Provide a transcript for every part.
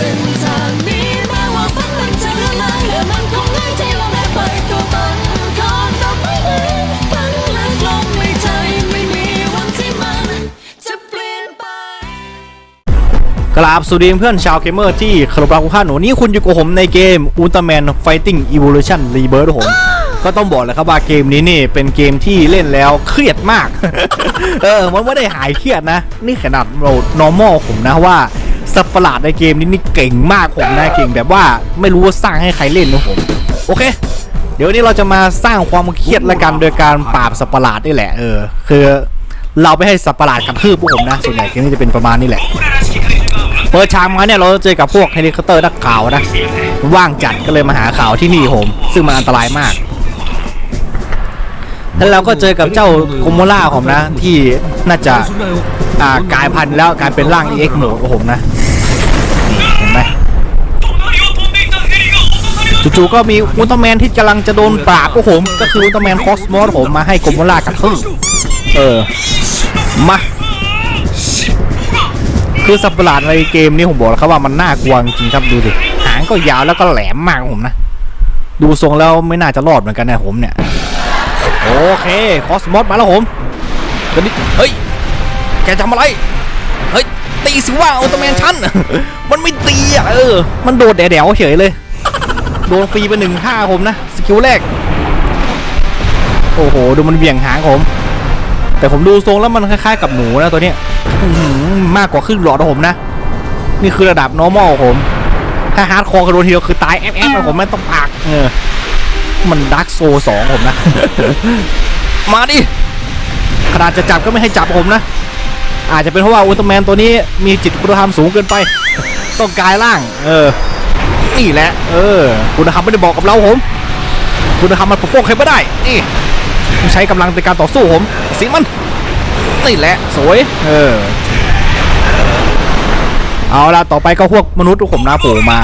ส้นทางนี้แม้ว่าฝันมันจะละลายและมันคงง่ายที่เราได้ไปตัวตนของดอกไม้นั้นฝันลึกลงในใจไม่มีวันที่มันจะเปลี่ยนไป กราบสวัสดีเพื่อนชาวเกมเมอร์ที่เคารพรักทุกท่านวันนี้คุณอยู่กับผมในเกม Ultraman Fighting Evolution Rebirth ผมก็ต้องบอกเลยครับว่าเกมนี้นี่เป็นเกมที่เล่นแล้วเครียดมาก เออ มันไม่ได้หายเครียดนะ นี่ขนาดเรา normal ผมนะว่า สัตว์ประหลาดในเกมนี้นี่เก่งมากผมนะเก่งแบบว่าไม่รู้ว่าสร้างให้ใครเล่นนะผมโอเค เดี๋ยวนี้เราจะมาสร้างความเครียดละกันโดยการปราบสัตว์ประหลาดนี่แหละเออคือเราไปให้สัตว์ประหลาดกระทืบพวกผมนะส่วนใหญ่เกมนี้จะเป็นประมาณนี้แหละเปิดฉากมาเนี่ยเราจะเจอกับพวกเฮลิคอปเตอร์นักข่าวนะว่างจัดก็เลยมาหาข่าวที่นี่ผม ซึ่งมันอันตรายมากแล้วเราก็เจอกับเจ้าโคโมล่าผมนะ ที่น่าจะอ่ากลายพันธุ์แล้วกลายเป็นร่าง EX โหมดของผมนะนี่เห็นไหม จู่ๆก็มีอุลตร้าแมนที่กำลังจะโดนปราบพวกผม ก็คืออุลตร้าแมนคอสมอสผมมาให้โคโมล่ากระทืบเออ มา คือสัตว์ปะหลาดในเกมนี้ผมบอกแล้วครับว่ามันน่ากลัวจริงครับดูสิหางก็ยาวแล้วก็แหลมมากผมนะ ดูทรงแล้วไม่น่าจะรอดเหมือนกันนะผมเนี่ย โอเคคอสมอสมาแล้วผมตอนนี้เฮ้ยแกทำอะไรเฮ้ยตีสิว่าอุลตร้าแมนชั้นมันไม่ตีอะเออ มันโดดแดวเฉยเลย โดนฟรีไปหนึ่งห้าผมนะ สกิลแรก โอ้โห ดูมันเบี่ยงหางผม แต่ผมดูทรงแล้วมันคล้ายๆกับหนูนะตัวเนี้ยมากกว่าครึ่งหลอดของผมนะ นี่คือระดับ normal ของผม ถ้าฮาร์ดคอร์กระโดดทีเดียวคือตายแอฟแอฟผมไม่ต้องปากเออมันดักโซสองผมนะ มาดิขนาดจะจับก็ไม่ให้จับผมนะ อาจจะเป็นเพราะว่าอุลตร้าแมนตัวนี้มีจิตคุณธรรมสูงเกินไป ต้องกายร่าง เออ นี่แหละ เออ คุณธรรมไม่ได้บอกกับเราผม คุณธรรมมันปกป้องใครไม่ได้ นี่ ใช้กำลังในการต่อสู้ผม สิมัน นี่แหละ สวย เออ เอาละต่อไปก็พวกมนุษย์ทุกผมนะโผล่มา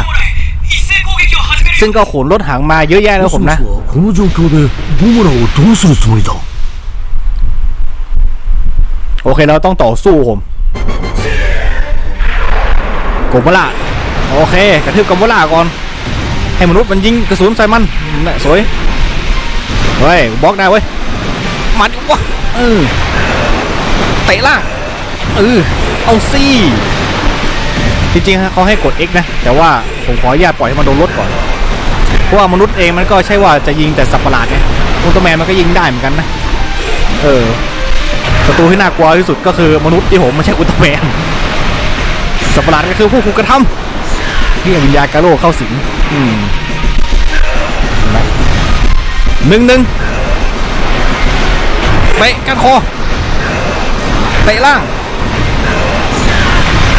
ซึ่งก็ขนรถถังมาเยอะแยะแล้วผมนะ ボスはこの状況でボムラをどうするつもりだ โอเคเราต้องต่อสู้ผมโกโมล่า โอเคกระทืบโกโมล่าก่อน ให้มนุษย์มันยิงกระสุนใส่มันน่ะสวยเฮ้ยบล็อกได้เว้ยมาดิวะเออเตะล่างเออเอาซี่จริงๆเขาให้กด X นะ แต่ว่าผมขออนุญาตปล่อยให้มันโดนรถก่อน เพราะว่ามนุษย์เองมันก็ใช่ว่าจะยิงแต่สัตว์ประหลาดไงอุลตร้าแมนมันก็ยิงได้เหมือนกันนะ เออศัตรูที่น่ากลัวที่สุดก็คือมนุษย์ที่ผมไม่ใช่อุลตร้าแมนสัตว์ประหลาดก็คือผู้ถูกกระทำ ที่วิญญาณกาโร่เข้าสิงอืมเห็นไหมหนึ่งหนึ่งเตะกันคอเตะล่าง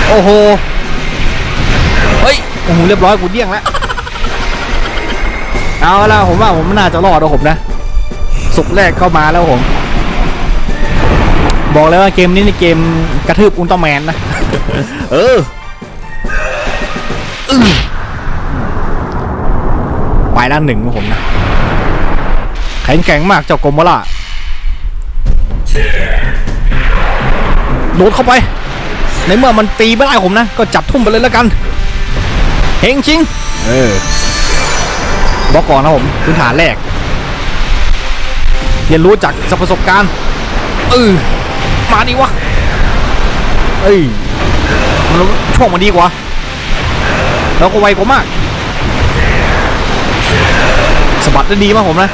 โอ้โห เฮ้ย โอ้โห เรียบร้อยกูเดี้ยงแล้ว เอาละผมว่าผมน่าจะรอดนะผมนะสุกแรกเข้ามาแล้วผม บอกเลยว่าเกมนี้ในเกมกระทืบอุลตร้าแมนนะ เออ ไปด้านหนึ่งของผมนะ แข็งแกร่งมากเจ้ากโมวล่าโดดเข้าไป ในเมื่อมันตีไม่ได้ผมนะ ก็จับทุ่มไปเลยแล้วกัน เฮงจริง เออบอกก่อนนะผมพื้นฐานแรก เรียนรู้จากประสบการณ์เออมาดิวะ เอ้ยมันช่วงมันดีกว่า แล้วก็ไวกว่ามากสบัดได้ดีมากผมนะ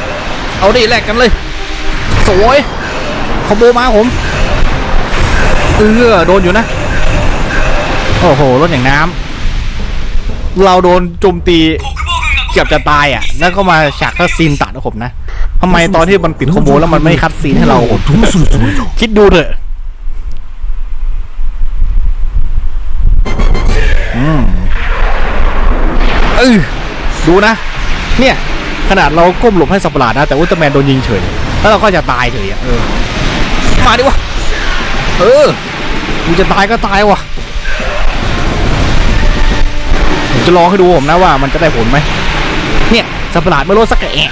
เอาดิแลกกันเลย สวยคอมโบมาผม เออโดนอยู่นะ โอ้โหรถอย่างน้ำ เราโดนโจมตีเกือบจะตายอะ แล้วก็มาฉากคัดซีนตัดนะผมนะทำไมตอนที่มันปิดคอมโบแล้วมันไม่คัดซีนให้เรา คิดดูเถอะ ออดูนะ เนี่ย ขนาดเราก้มหลบให้สัตว์ปหลาดนะ แต่อุลตร้าแมนโดนยิงเฉย แล้วเราก็จะตายเฉยอะเออมาดิวะ เออมึงจะตายก็ตายวะผมจะลองให้ดูผมนะว่ามันจะได้ผลไหม เนี่ยสัตว์ปหลาดไม่รู้สักแอะ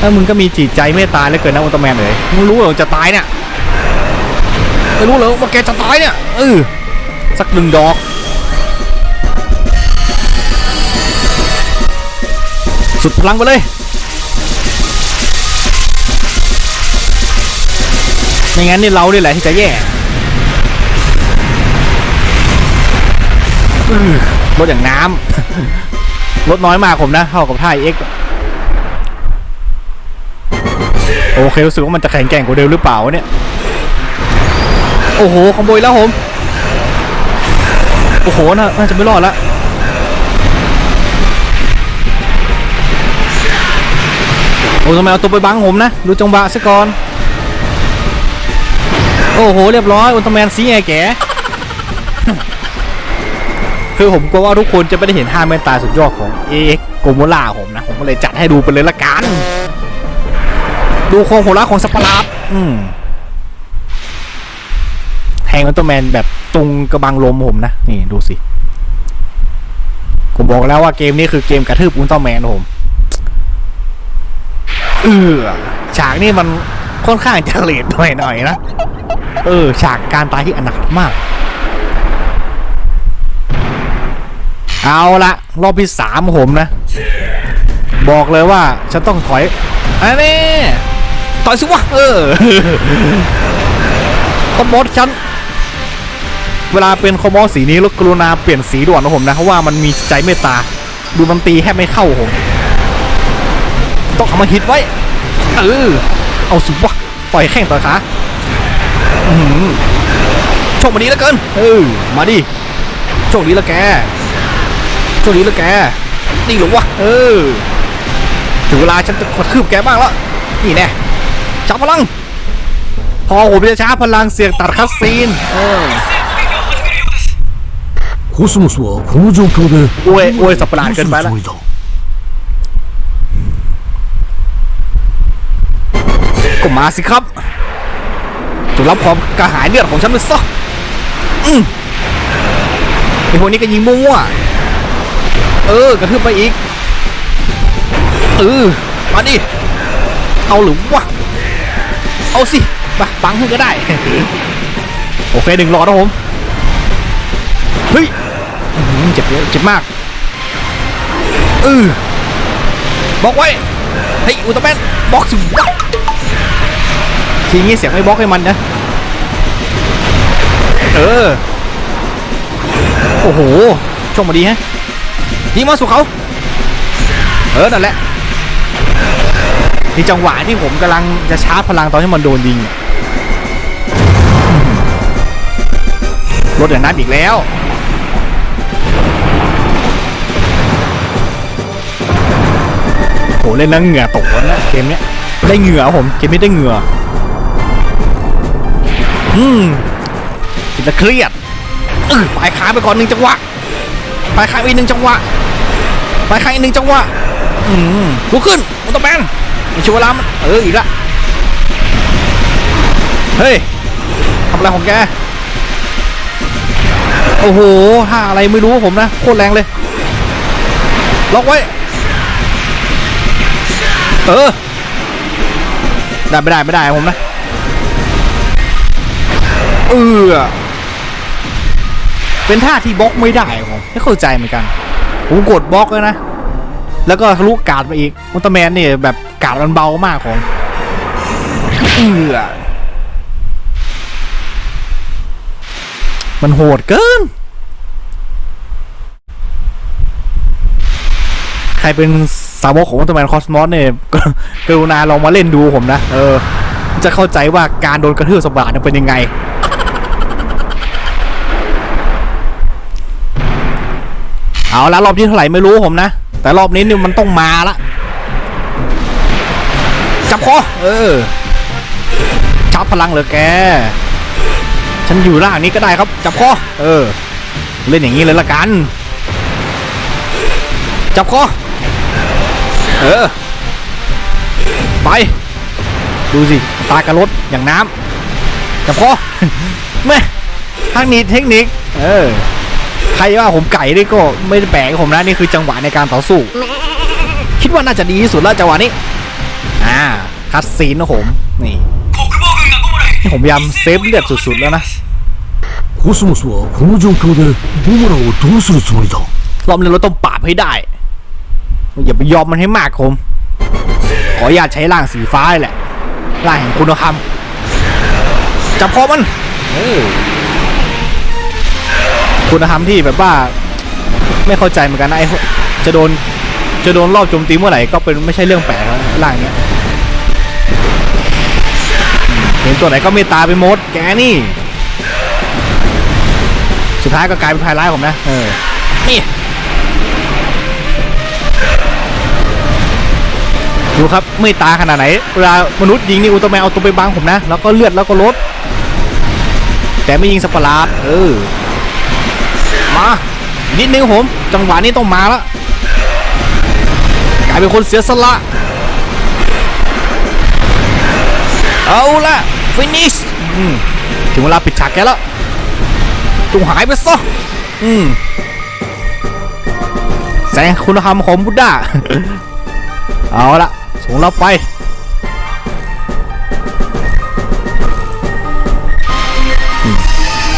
ถ้ามึงก็มีจิตใจเมตตาเหลือเกินนะอุลตร้าแมนเลยมึงรู้เหรอจะตายเนี่ยไม่รู้เหรอว่าแกจะตายเนี่ยเออสักหนึ่งดอก สุดพลังไปเลยไม่งั้นนี่เรานี่แหละที่จะแย่อื้อรถอย่างน้ำรถน้อยมากผมนะ เท่ากับท่ายเอ็กโอเค รู้สึกว่ามันจะแข็งแกร่งกว่าเดิมหรือเปล่าวะเนี่ย โอ้โห ขโมยแล้วผม โอ้โหน่าน่าจะไม่รอดแล้ว โอ้ทำไมเอาตัวไปบังผมนะ ดูจังหวะซะก่อน โอ้โห เรียบร้อยอุลตร้าแมนสีแง่แก่คือผมกลัวว่าทุกคนจะไม่ได้เห็นท่าเมตตาสุดยอดของเอ็กโกโมล่าผมนะ ผมก็เลยจัดให้ดูไปเลยละกัน ดูโครงโหระของสัตว์ประหลาดอืมแทงอุลตร้าแมนแบบตรงกระบังลมผมนะ นี่ดูสิ ผมบอกแล้วว่าเกมนี้คือเกมกระทืบอุลตร้าแมนผม เออฉากนี้มันค่อนข้างจะเลดหน่อยหน่อยๆนะเออ ฉากการตายที่อนาถมาก เอาละรอบที่สามผมนะ บอกเลยว่าฉันต้องถอยอันนี้ถอยสิวะเออคอมบอสฉัน เวลาเป็นคอมบอสสีนี้รถกรุณาเปลี่ยนสีด่วนนะผมนะเพราะว่ามันมีใจเมตตา ดูมันตีแทบไม่เข้าผม ต้องเอามาฮิตไว้ เออ เอาสิวะต่อยแข้งต่อยขา อื้อหือโชคมาดีแล้วเกิน เออ มาดิ โชคดีแล้วแก โชคดีแล้วแก นี่เหรอวะ เออ ถึงเวลาฉันจะกระทืบแกบ้างแล้ว นี่แน่จับพลัง พอผมจะช้าพลังเสียงตัดคัสซีน เออ コスモスはこの状況でおいおいสับประหลาด どう เกิ す น る ก็มาสิครับจงรับความกระหายเลือดของฉันไปซะอืมไอพวกนี้ก็ยิงมั่วเออกระทืบไปอีกเออมาดิเอาหรือวะเอาสิมาปังขึ้นก็ได้ โอเคหนึ่งหลอดนะผมเฮ้ยเจ็บเยอะเจ็บมากเออบอกไว้เฮ้ยอุลตร้าแมนบอกสิวะ ทีนี้เสียงไม่บล็อกให้มันนะ เออ โอ้โหช่วงมาดีฮะยิงมาสู่เขา เออ นั่นแหละนี่จังหวะที่ผมกำลังจะชาร์จพลังตอนที่มันโดนยิงรถอย่างนั้นอีกแล้ว โหเล่นแล้วเหงื่อตกแล้วนะเกมเนี้ยได้เหงื่อผม เกมนี้ได้เหงื่อ อืมกินแล้วเครียดเออปลายขาไปก่อนหนึ่งจังหวะปลายขาอีกหนึ่งจังหวะปลายขาอีกหนึ่งจังหวะอืมลุกขึ้นอุลตร้าแมนมีช่วเวลามเอออีกละเฮ้ยทำอะไรของแกโอ้โหท่าอะไรไม่รู้ผมนะโคตรแรงเลยล็อกไว้ เออ ได้ไม่ได้ไม่ได้ผมนะ ออเป็นท่าที่บล็อกไม่ได้ผมไม่เข้าใจเหมือนกัน ผมกดบล็อกแล้วนะ แล้วก็ทะลุกาดไปอีกอุลตร้าแมนเนี่ยแบบกาดมันเบามากของเออมันโหดเกิน ใครเป็นสาวกของอุลตร้าแมนคอสมอสเนี่ยกรุณาลองมาเล่นดูผมนะ เออ จะเข้าใจว่าการโดนกระทืบสะบัดเป็นยังไง เอาละรอบที่เท่าไหร่ไม่รู้ผมนะ แต่รอบนี้นี่มันต้องมาละจับคอเออชับพลังเหรอแก ฉันอยู่ล่างนี้ก็ได้ครับ จับคอเออ เล่นอย่างนี้เลยละกัน จับคอเออ ไป ดูสิ ตากระรถอย่างน้ำจับคอแม่ทางนี้เทคนิค เออ ใครว่าผมไก่นี่ก็ไม่ได้แปลกผมนะนี่คือจังหวะในการต่อสู้ คิดว่าน่าจะดีที่สุดแล้วจังหวะนี้ อ่า คัดซีนนะผม นี่นี่ผมพยายามเซฟเลือดสุดๆแล้วนะ コスモスはこの状況でボムラをどうするつもりだ รอบนี้เราต้องปราบให้ได้ อย่าไปยอมมันให้มากผม ขออนุญาตใช้ร่างสีฟ้าเลยแหละ ร่างแห่งคุณธรรมจับคอมันโอ้ คุณธรรมที่แบบว่า ไม่เข้าใจเหมือนกันนะไอ้จะโดนจะโดนรอบโจมตีเมื่อไหร่ก็เป็นไม่ใช่เรื่องแปลกแล้วร่างเนี้ยเห็นตัวไหนก็เมตตาไปหมดแกนี่ สุดท้ายก็กลายเป็นภายร้ายผมนะเออนี่ดูครับไม่ตาขนาดไหนเวลามนุษย์ยิงนี่อุลตร้าแมนเอาตัวไปบังผมนะ แล้วก็เลือดแล้วก็ลดแต่ไม่ยิงสปาร์ตเออ มานิดนึงผม จังหวะนี้ต้องมาแล้วกลายเป็นคนเสียสละ เอาละฟินิชถึงเวลาปิดฉากแกแล้วจงหายไปซะอืมแสงคุณธรรมของบุตดาเอาละส่งเราไป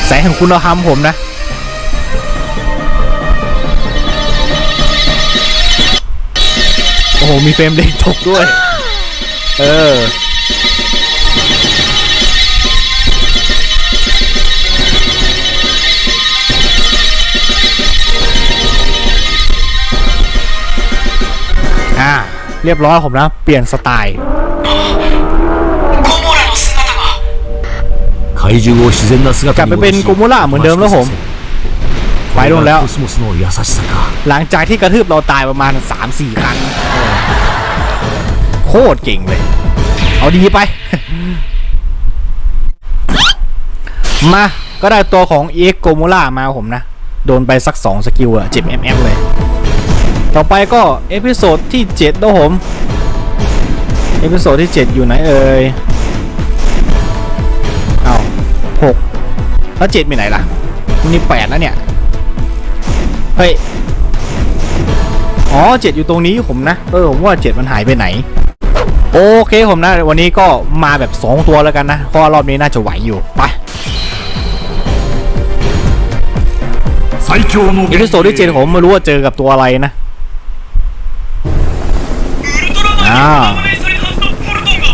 แสงแห่งคุณธรรมผมนะ โห มีเฟรมเด็กตกด้วย เออ อ่า เรียบร้อยผมนะ เปลี่ยนสไตล์กลับไปเป็นกูมูล่าเหมือนเดิมแล้วผมไปลงแล้ว หลังจากที่กระทืบเราตายประมาณ 3-4 ครั้ง โคตรเก่งเลย เอาดีไป มาก็ได้ตัวของ EX โกโมล่ามาผมนะ โดนไปสัก 2 สกิลอะ7 mm เลย ต่อไปก็ เอพิโซดที่ 7นะผม เอพิโซดที่ 7 อยู่ไหนเอ่ยเอาหกแล้ว7ไปไหนล่ะนี่8แล้วเนี่ย เฮ้ย อ๋อเจ็ดอยู่ตรงนี้ผมนะ เออ ผมว่าเจ็ดมันหายไปไหน โอเคผมนะ วันนี้ก็มาแบบ 2 ตัวแล้วกันนะ เพราะว่ารอบนี้น่าจะไหวอยู่ ไป 最強の เอพิโซดที่เจ็ดผมไม่รู้ว่าเจอกับตัวอะไรนะอ่า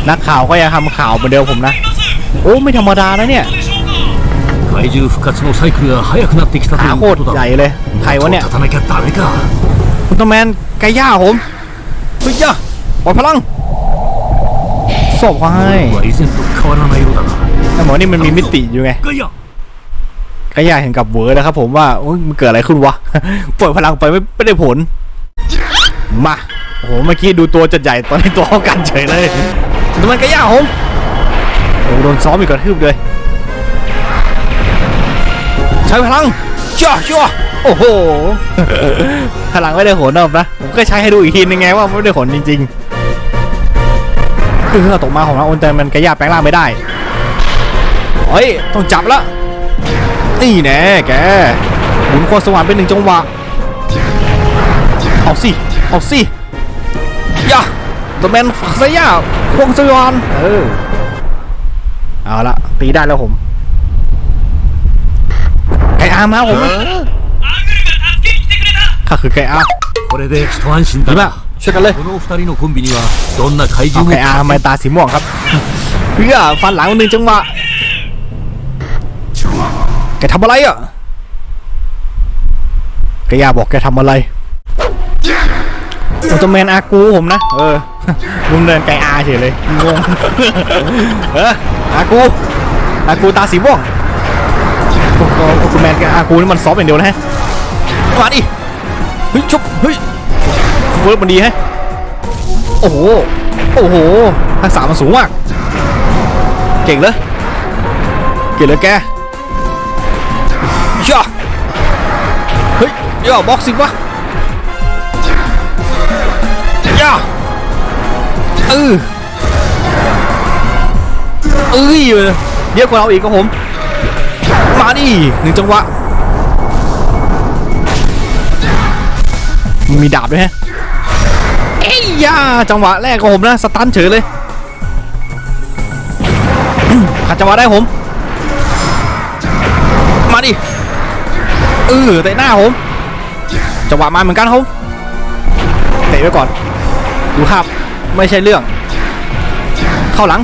นักข่าวก็ยังทำข่าวเหมือนเดิมผมนะ โอ้ ไม่ธรรมดานะเนี่ย 怪獣復活のサイクルが速くなってきたと ขา いう โค こ ตร と ใหญ่ だ เลย ใครวะเนี่ย 立たなきゃダメか คุณตอแมนไก่ย่าผมเฮ้ยย่าปล่อยพลัง ศพเขาให้แต่หมอนี่มันมีมิติอยู่ไงก็อยากเห็นกับเวอร์นะครับผมว่ามันเกิดอะไรขึ้นวะปล่อยพลังไปไม่ไม่ได้ผล มาโอ้โหเมื่อกี้ดูตัวจัดใหญ่ตอนนี้ตัวเท่ากันเฉยเลยมันก็ยากผมโอ้โดนซ้อมอีกกระทืบเลยใช้พลังจ้าจ้าโอ้โหพลังไม่ได้ผลนะผมก็ใช้ให้ดูอีกทีนึงไงว่าไม่ได้ผลจริง ๆ คือเครื่องตกมาของน้อโอนแต่มันกระยาแปลงร่างไม่ได้เฮ้ยต้องจับละนี่แน่แกหมุนคอสว่างเป็นหนึ่งจังหวะเอาสิเอาสิย่าตัวแมนฝักซยาาควงสยานเออเอาละตีได้แล้วผมไก่อามาผมข้าคือไก่อาดีมาก ช่วยกันเลย このお二人のコンビにはどんな怪 เอา 獣も ไก่อาร์ทำไมตาสีม่วงครับ เพื่อฟันหลังหนึ่งจังหวะแกทำอะไรอ่ะแกย่าบอกแกทำอะไรอุลตร้าแมนอากูผมนะ เออ มึงเดินไก่อาเฉยเลยงง เอออากูอากูตาสีม่วงโอ้โหอุลตร้าแมนกับอากูนี่มันซอฟต์อย่างเดียวนะฮะมาดิเฮ้ยชุบเฮ้ย เฟิร์สมันดีฮะโอ้โห โอ้โหทักษะมันสูงมาก เก่งเลยเก่งเลยแกย่าเฮ้ยย่าบ็อกซิ่งวะย่าเออเอ้ยเยอะกว่าเราอีกครับผม มาดิหนึ่งจังหวะ มีดาบด้วยฮะ ยาจังหวะแรกของผมนะสตันเฉยเลยขัดจังหวะได้ผม มาดิเออเตะหน้าผมจังหวะมาเหมือนกันครับผมเตะไว้ก่อน ดูภาพไม่ใช่เรื่อง เข้าหลัง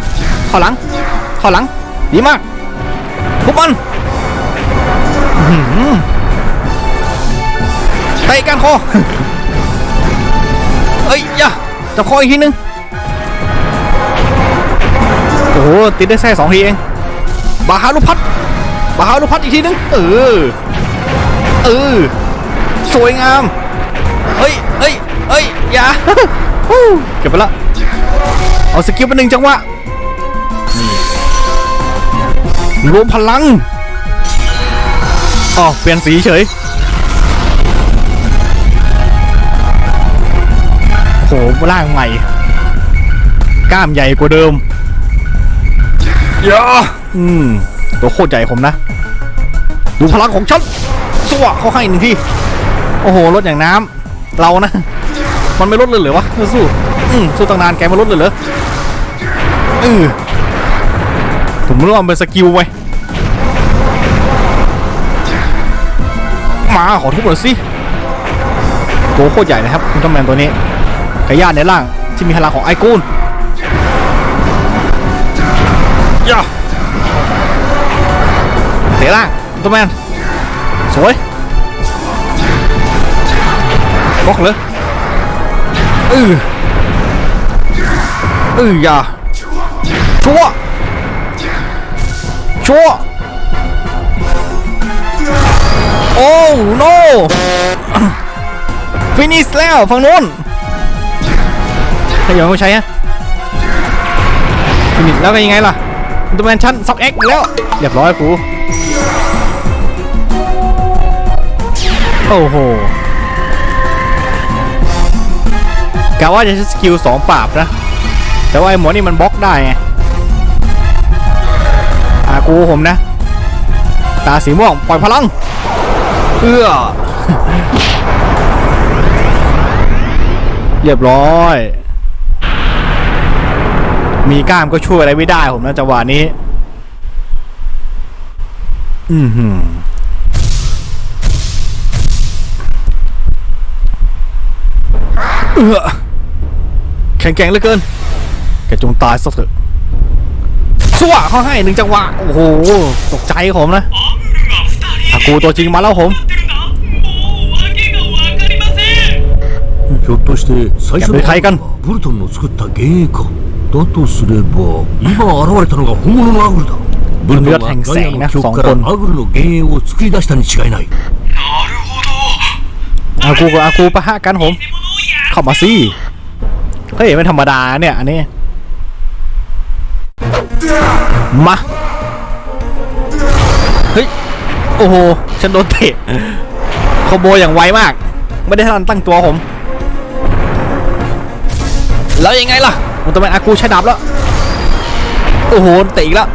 เข้าหลัง เข้าหลัง ดีมากทุบมันเตะกันคอเอ้ยย่า จับคออีกทีนึง โอ้โห ติดได้แค่สองทีเอง บาฮารุพัดบาฮารุพัดอีกทีนึง เออ เออ สวยงาม เฮ้ยเฮ้ยเฮ้ย อย่าเก็บไปละ เอาสกิลไปหนึ่งจังหวะนี่รวมพลังอ๋อเปลี่ยนสีเฉย ร่างใหม่ กล้ามใหญ่กว่าเดิมยาอืม ตัวโคตรใหญ่ผมนะ ดูพลังของฉันสวะเขาให้หนึ่งทีโอ้โหลดอย่างน้ำเรานะ มันไม่ลดเลยเหรอวะสู้อืมสู้ตั้งนานแกไม่ลดเลยเหรออือผมไม่รู้ว่ามันเป็นสกิลไว้มาขอทุบหน่อยสิตัวโคตรใหญ่นะครับคุณต้อมแมนตัวนี้ กระยาดในร่างที่มีพลังของไอกูนย่าเตะล่างคุณต้อมแมนสวยบล็อกเลยเออเอออย่าชัวร์ชัวร์โอ้ no ฟินิชแล้วฝั่งนู้น ถ้ายังไม่ใช้ฮะฟินิชแล้วก็ยังไงล่ะตัวแมนชั้นซับเอ็กแล้วเรียบร้อยกูโอ้โหกะว่าจะใช้สกิลสองปราบนะ แต่ว่าไอ้หมอนี่มันบล็อกได้ไงอากูผมนะ ตาสีม่วงปล่อยพลังเอื้อเรียบร้อย มีกล้ามก็ช่วยอะไรไม่ได้ผมนะจังหวะนี้ อือหือ เออแข็งแกร่งเหลือเกิน แกจงตายซะเถอะสวะเขาให้หนึ่งจังหวะ โอ้โห ตกใจผมนะอากูตัวจริงมาแล้วผม ひょっとして最初のやべ海岸ブルトンの作った幻影か だとすれば今現れたのが本物のアグルだブルトンはガイアの記憶からアグルの幻影を作り出したに違いない อากูกับอากูปะฮะกันผม เข้ามาสิเฮ้ยไม่ธรรมดาเนี่ย อันนี้ มา เฮ้ย โอ้โห ฉันโดนเตะคอมโบอย่างไวมาก ไม่ได้ทันตั้งตัวผม แล้วยังไงล่ะ มันต้องเป็นอากูใช้ดาบแล้ว โอ้โหเตะอีกแล้ว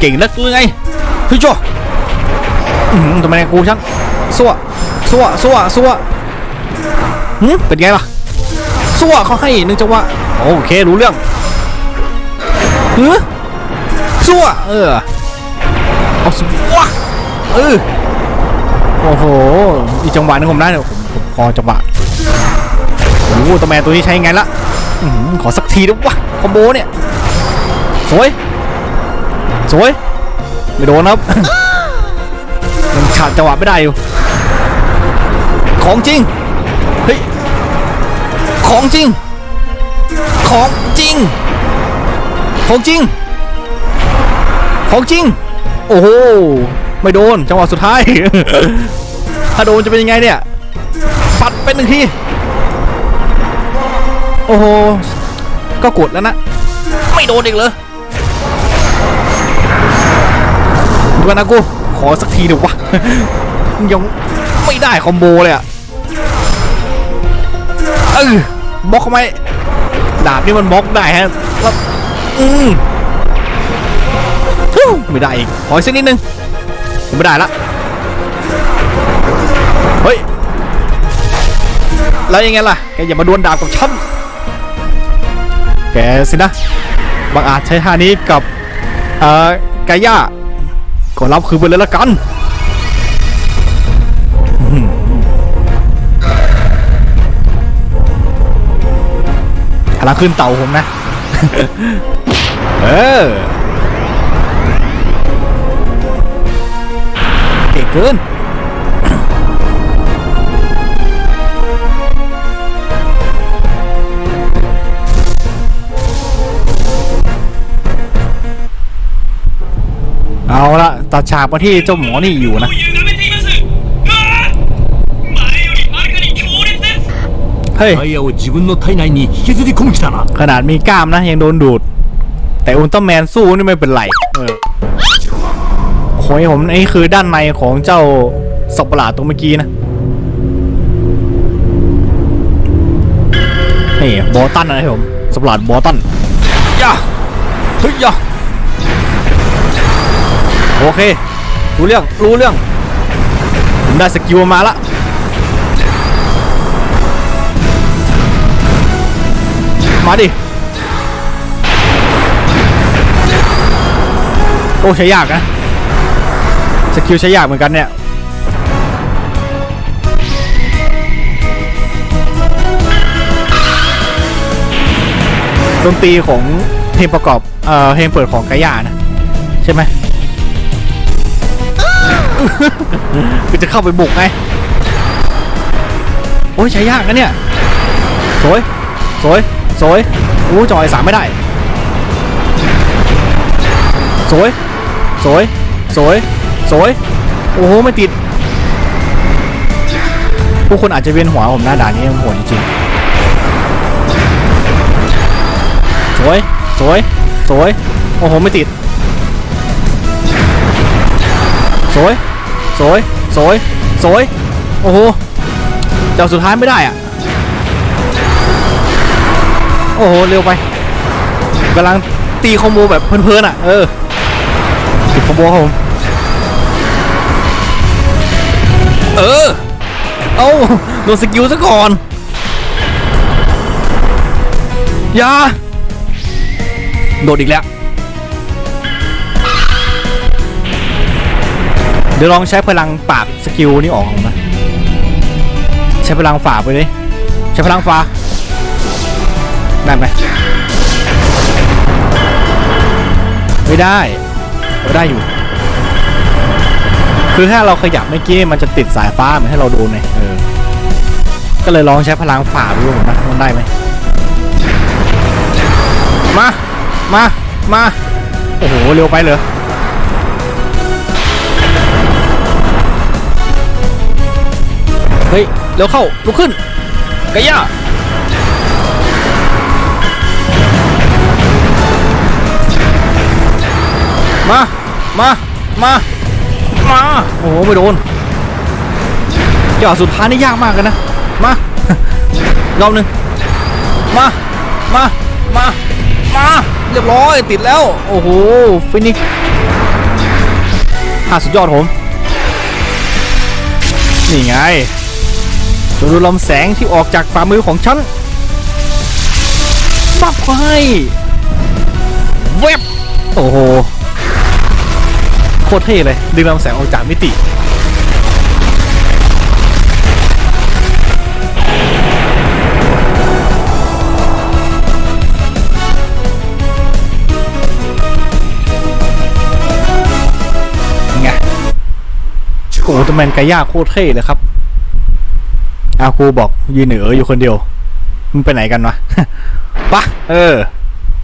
เก่งนักหรือไงพี่โจอืมทำไมกูช่างสัวสัวสัวสัวหืมเป็นไงล่ะสัวเขาให้หนึ่งจังหวะโอเครู้เรื่องหือสัวเออเอาสิวเออโอ้โหอีกจังหวะนึงผมได้เนี่ยผมผมพอจังหวะ โอ้โหตัวแมนตัวนี้ใช้ไงละอขอสักทีด้วยวะคอมโบเนี่ย สวย สวย ไม่โดนครับยังขาดจังหวะไม่ได้อยู่ ของจริง เฮ้ย ของจริง ของจริง ของจริง ของจริง โอ้โห ไม่โดน จังหวะสุดท้าย ถ้าโดนจะเป็นยังไงเนี่ย ปัดเป็นหนึ่งที โอ้โห ก็กดแล้วนะ ไม่โดนอีกเลยดูกันนะกู ขอสักทีเดี๋ยววะ ยังไม่ได้คอมโบเลยอะเออบล็อกเข้าไหมดาบนี่มันบล็อกได้ฮะแล้วอืมฮู้ไม่ได้อีก ขออีกสักนิดนึงผมไม่ได้ละ เฮ้ย แล้วยังไงล่ะ แกอย่ามาดวลดาบกับฉัน แกสินะบางอาจใช้ท่านี้กับเอ่อกาย่าก็รับคืนไปเลยละกันพลังขึ้นเต่าผมนะ เออ เก่งเกิน ตาดฉากมาที่เจ้าหมอนี่อยู่นะ เฮ้ยขนาดมีกล้ามนะยังโดนดูด แต่อุลตร้าแมนสู้นี่ไม่เป็นไรเออโอ้ยผมนี่คือด้านในของเจ้าสับประหลาดตัวเมื่อกี้นะนี่บอตันนะผมสับประหลาดบอตันย่าเฮ้ยย่า โอเค รู้เรื่อง รู้เรื่อง ผมได้สกิลมาละมาดิ โอ้ใช้ยากนะ สกิลใช้ยากเหมือนกันเนี่ยดนตรีของเพลงประกอบ เอ่อ เพลงเปิดของกายานะ ใช่ไหม คือจะเข้าไปบุกไง โอ้ยใช้ยากนะเนี่ย สวย สวย สวยอู้จอยสามไม่ได้ สวย สวย สวย สวย โอ้โห ไม่ติด ผู้คนอาจจะเวียนหัวผมหน้าด่านนี้ผมโหดจริงๆ สวย สวย สวย โอ้โห ไม่ติด สวยสวยสวยสวยโอ้โหเจ้าสุดท้ายไม่ได้อะโอ้โหเร็วไปกำลังตีคอมโบแบบเพลินๆอะเออติดคอมโบครับผมเออเอาโดนสกิลซะก่อนอย่าโดดอีกแล้ว เดี๋ยวลองใช้พลังปากสกิลนี้ออกนะใช้พลังฝ่าไปเลยใช้พลังฝ่าได้ไหมไม่ได้ก็ได้อยู่ คือถ้าเราขยับเมื่อกี้มันจะติดสายฟ้าเหมือนให้เราโดนไงเออก็เลยลองใช้พลังฝ่าดูนะมันได้ไหมมา มา มา โอ้โห เร็วไปเลย เฮ้ยเร็วเข้าลุกขึ้นกระย่ามา มา มา มา โอ้โหไม่โดนหยอดสุดท้ายนี่ยากมากเลยนะ มารอบหนึ่งมา มา มา มา เรียบร้อยติดแล้ว โอ้โห ฟินิกหาสุดยอดผม นี่ไง ดูลำแสงที่ออกจากฝ่ามือของฉันบักไปเว็บ โอ้โห โคตรเท่เลย ดึงลำแสงออกจากมิติไงโอ้โหแต่แมนกายาโคตรเท่เลยครับ อาครูบอกยืนเหนืออยู่คนเดียว มึงไปไหนกันวะปะเออ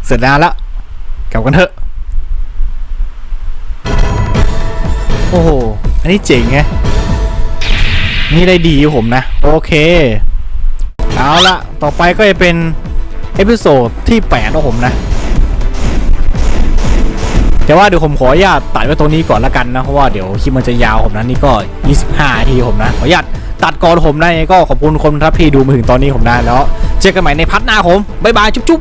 เสร็จแล้วละกลับกันเถอะ โอ้โห อันนี้เจ๋งไง นี่ได้ดีอยู่ผมนะ โอเค เอาละต่อไปก็จะเป็น เอพิโซดที่8ของผมนะแต่ว่าเดี๋ยวผมขออนุญาตตัดไว้ตรงนี้ก่อนละกันนะ เพราะว่าเดี๋ยวคลิปมันจะยาวผมนะนี่ก็ 25นาทีผมนะ ขออนุญาต ตัดก่อนผมนะก็ขอบคุณคนทับที่ดูมาถึงตอนนี้ผมนะแล้ว เจอกันใหม่ในพัฒนาผมบ๊ายบายจุ๊บ